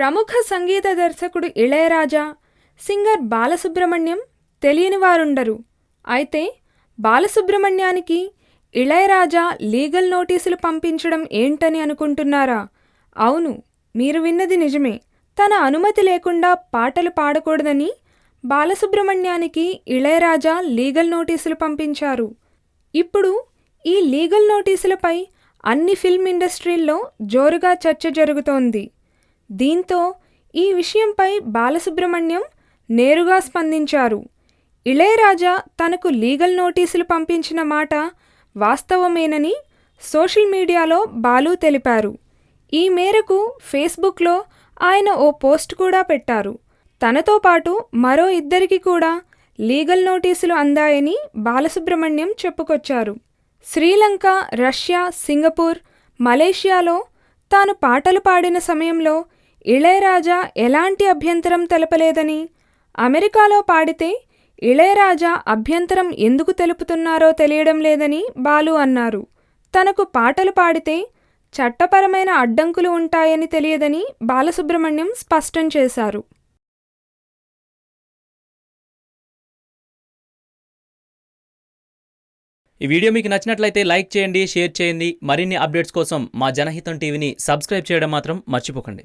ప్రముఖ సంగీత దర్శకుడు ఇళయరాజా సింగర్ బాలసుబ్రహ్మణ్యం తెలియని వారుండరు అయితే బాలసుబ్రహ్మణ్యానికి ఇళయరాజా లీగల్ నోటీసులు పంపించడం ఏంటని అనుకుంటున్నారా? అవును మీరు విన్నది నిజమే. తన అనుమతి లేకుండా పాటలు పాడకూడదని బాలసుబ్రహ్మణ్యానికి ఇళయరాజా లీగల్ నోటీసులు పంపించారు. ఇప్పుడు ఈ లీగల్ నోటీసులపై అన్ని ఫిల్మ్ ఇండస్ట్రీల్లో జోరుగా చర్చ జరుగుతోంది. దీంతో ఈ విషయంపై బాలసుబ్రహ్మణ్యం నేరుగా స్పందించారు. ఇళయరాజా తనకు లీగల్ నోటీసులు పంపించిన మాట వాస్తవమేనని సోషల్ మీడియాలో బాలు తెలిపారు. ఈ మేరకు ఫేస్బుక్లో ఆయన ఓ పోస్ట్ కూడా పెట్టారు. తనతో పాటు మరో ఇద్దరికి కూడా లీగల్ నోటీసులు అందాయని బాలసుబ్రహ్మణ్యం చెప్పుకొచ్చారు. శ్రీలంక రష్యా సింగపూర్ మలేషియాలో తాను పాటలు పాడిన సమయంలో ఇళయరాజా ఎలాంటి అభ్యంతరం తెలపలేదని? అమెరికాలో పాడితే ఇళయరాజా అభ్యంతరం ఎందుకు తెలుపుతున్నారో తెలియడం లేదని బాలు అన్నారు. తనకు పాటలు పాడితే చట్టపరమైన అడ్డంకులు ఉంటాయని తెలియదని బాలసుబ్రహ్మణ్యం స్పష్టం చేశారు. ఈ వీడియో మీకు నచ్చినట్లయితే లైక్ చేయండి షేర్ చేయండి. మరిన్ని అప్డేట్స్ కోసం మా జనహితం టీవీని సబ్స్క్రైబ్ చేయడం మాత్రం మర్చిపోకండి.